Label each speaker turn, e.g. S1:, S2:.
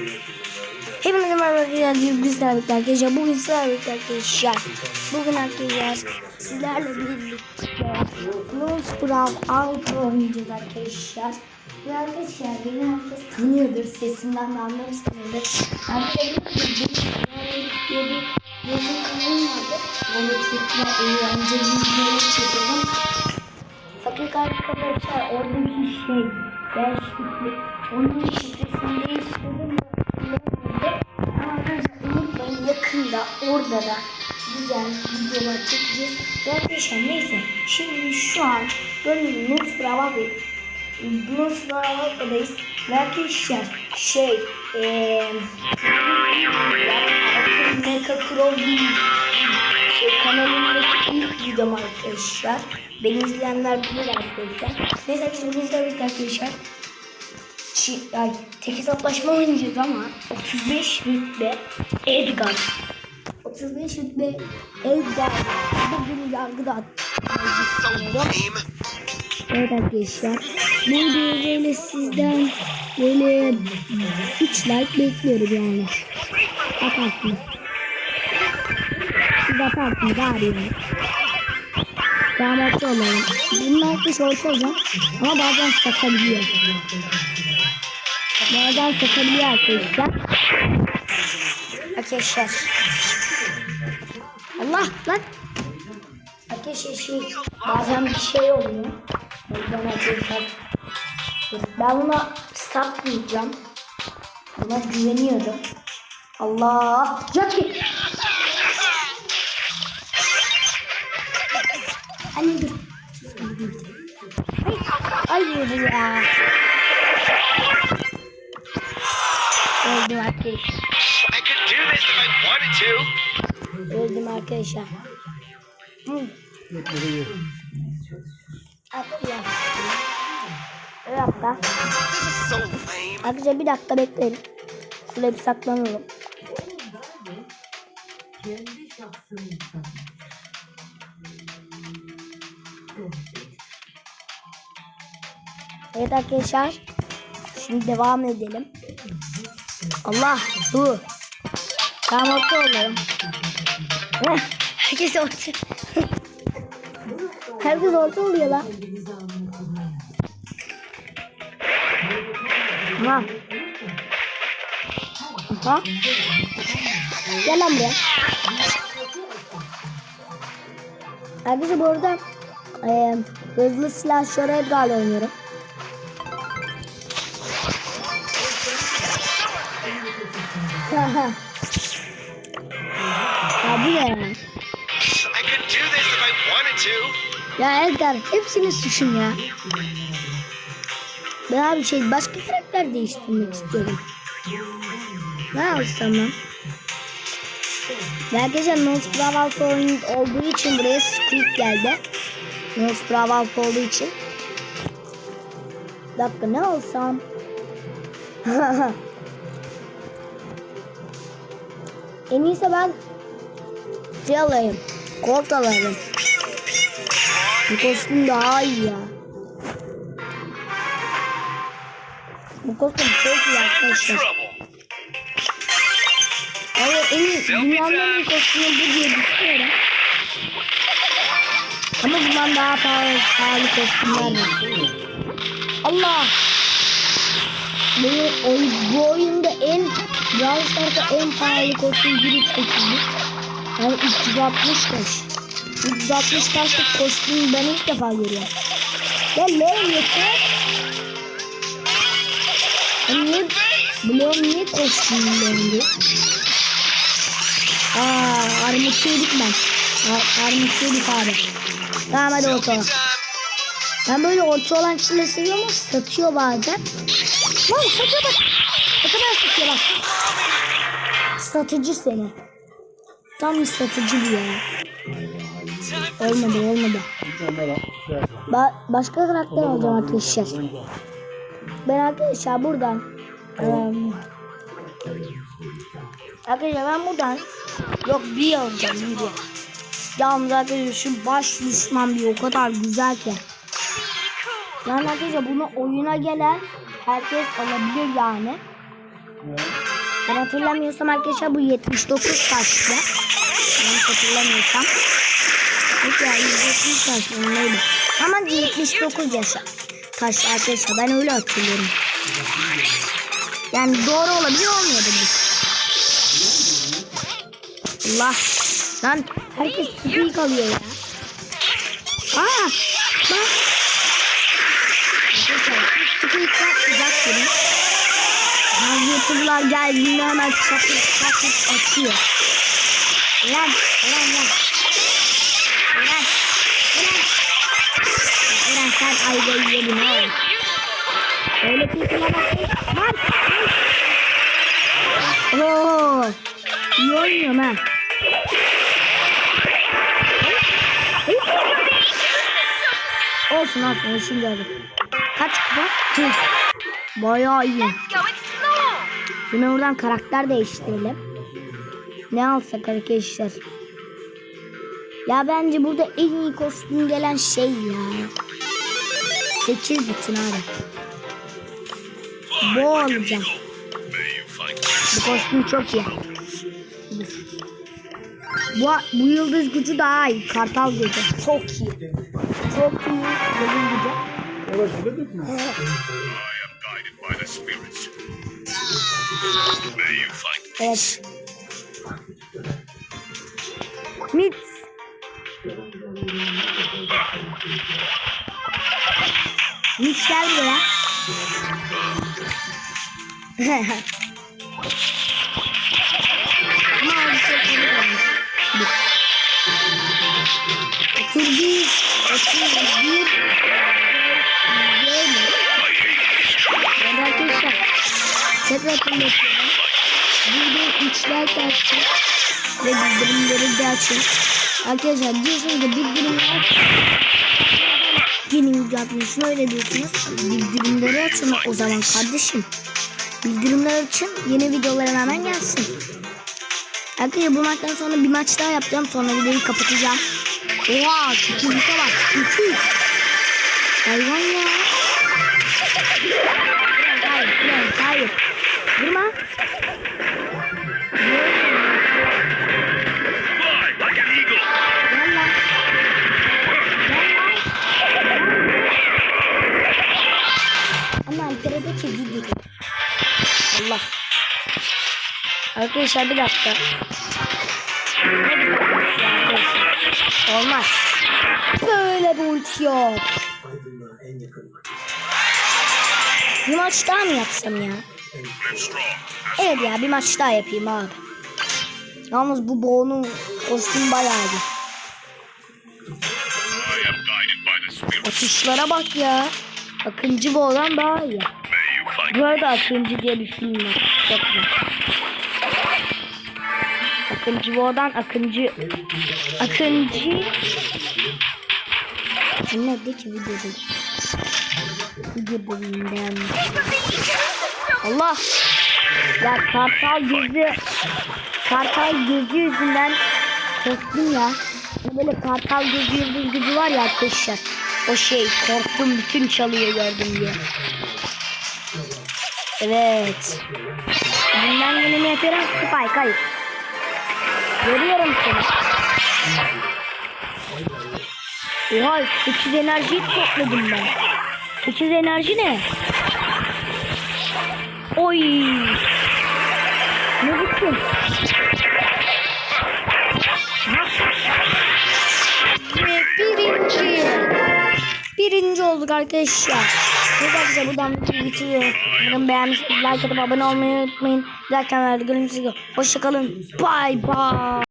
S1: Hepinize merhaba arkadaşlar. Güzel arkadaşlar. Bugün sizlerle arkadaşlar. Bugün arkadaşlar sizlerle birlikte Nose Brawl Out oynayacağız arkadaşlar. Ve arkadaşlar beni herkes tanıyordur. Sesimden de anlamışsınızdır. Arkadaşlar benim bir yazım kanalım vardı. Onu da eğlenceli videolar çekiyorum. Fakat arkadaşlar oradaki şey şifre, onun şifresini değiştirdim. Ama arkadaşlar unutmayın yakında orada da güzel videolar çekeceğiz. Ve arkadaşlar neyse şimdi şu an böyle Nus Brava ve Nus Brava'dayız. Ve arkadaşlar şey eee Mecha Crow şey, kanalımdaki ilk videom arkadaşlar. Beni izleyenler bilir arkadaşlar. Neyse şimdi bizle birlikte arkadaşlar. Çi, ay, tek hesaplaşma oynayacağız ama 35 rütbe Edgar. 35 rütbe Edgar. Bugün yargıda atmayı Evet arkadaşlar. Bu videoya böyle sizden böyle 3 like bekliyorum yani. Bakarsınız. Siz atarsınız abi yani. Damatçı olalım. Bunun arkadaş olsa olacağım. Ama bazen sakabiliyor. Bazen sakabiliyor arkadaşlar. Arkadaşlar. Allah lan. Arkadaşlar şey bazen bir şey oluyor. O yüzden arkadaşlar. Ben buna satmayacağım. Buna güveniyorum. Allah. Jackie. Anne dur. Hayır ya. Öldüm arkadaşlar. Öldüm arkadaşlar. Hı. Atla. Bir dakika. Arkadaşlar bir dakika bekleyin. Şuraya bir saklanalım. Evet arkadaşlar. Şimdi devam edelim. Allah. Tamam orta oluyorum. Heh, Herkes orta. Herkes orta oluyor lan. Tamam. Aha. Gel lan buraya. Arkadaşlar bu arada e, hızlı silah şöyle Edgar'la oynuyorum. Haha. ya bu ne ya?
S2: I could do this if I wanted to.
S1: Ya Edgar hepsini suçun ya. Ben abi şey başka karakter değiştirmek istiyorum. Ne? Ve arkadaşlar Nose Brawl oyun olduğu için buraya Squid geldi. Nose Brawl olduğu için. Bir dakika ne alsam? en iyisi ben şey alayım. Colt alayım. Bu kostüm daha iyi ya. Bu kostüm çok iyi arkadaşlar. Evet en iyi dünyanın kostümü bu diye düşünüyorum. Ama bundan daha pahalı, pahalı kostümler var. Allah! Bu, oy, bu oyunda en Brawl Stars'ta en pahalı kostüm girip seçildi. Yani 365. 360 taşlık kostümü ben ilk defa görüyorum. Ya ne yeter? Ya niye Bloğum niye kostümlendi? Aa, armut yedik ben. Ar armut yedik abi. Tamam hadi orta. Ben böyle orta olan kişileri seviyorum ama satıyor bazen. Lan satıyor bak. Ne kadar satıyor bak. Satıcı seni. Tam bir satıcı bu ya. Olmadı olmadı. Ba başka karakter alacağım arkadaşlar. Ben arkadaşlar buradan em, Arkadaşlar ben buradan yok bir alacağım bir. Yalnız arkadaşlar şu baş düşman bir o kadar güzel ki. Yani arkadaşlar bunu oyuna gelen herkes alabilir yani. Ben hatırlamıyorsam arkadaşlar bu 79 taşlı. Yanlış hatırlamıyorsam. Yok ya 170 taşlı neydi? Ama 79 yaşa. Taş arkadaşlar ben öyle hatırlıyorum. Yani doğru olabilir olmayabilir. Allah. Lan herkes sıkıyı kalıyor ya. Aa bak. Uzak durun. Bazı youtuberlar geldiğinde hemen çatır çatır atıyor. Ulan ulan ulan. Ulan ulan. Ulan sen ayda yedin oğlum. Öyle kıyıkına bakın. Lan. Oo. İyi oynuyorum ha. Olsun olsun işim gördüm. Kaç kupa? Tüh. Bayağı iyi. Şimdi buradan karakter değiştirelim. Ne alsak arkadaşlar? Ya bence burada en iyi kostüm gelen şey ya. 8 bitin abi. Bu alacağım. Bu kostüm çok iyi. Bu, bu yıldız gücü daha iyi. Kartal gücü. Çok iyi. Çok iyi. Yıldız gücü.
S2: Yavaş bile dökme.
S1: Evet. Mit. Mit gel buraya. Maalesef. 31, 31, Tekrar hatırlatıyorum. Burada üçler açın. Ve bildirimleri de açın. Arkadaşlar diyorsunuz da bildirimleri aç. Yeni video atmışsın öyle diyorsunuz. Bildirimleri açın o zaman kardeşim. Bildirimleri açın. Yeni videolarım hemen gelsin. Arkadaşlar bu maçtan sonra bir maç daha yapacağım. Sonra videoyu kapatacağım. Oha 8 bite bak. 200. Hayvan ya. Arkadaşlar bir dakika. Olmaz. Böyle bir ulti yok. Bir maç daha mı yapsam ya? Evet ya bir maç daha yapayım abi. Yalnız bu Bo'nun kostüm bayağı iyi. Atışlara bak ya. Akıncı Bo'dan daha iyi. Bu arada Akıncı diye bir film var. Çok güzel. Akıncı Bo'dan Akıncı... Akıncı... De ki videoda? Video bölümünden. Allah! Ya kartal gözü... Kartal gözü yüzünden korktum ya. Böyle kartal gözü yıldız gücü var ya arkadaşlar. O şey korktum bütün çalıyor gördüm diye. Evet. Bundan yeni yapıyorum? Spike hayır. Görüyorum seni. Oha 8 enerjiyi topladım ben. 8 enerji ne? Oy. Ne? Ve birinci. Birinci olduk arkadaşlar. Evet arkadaşlar buradan videoyu bitiriyorum. Umarım beğenmişsiniz. Like atıp abone olmayı unutmayın. Diğer kanalda görüşmek üzere. Hoşçakalın. Bye bye.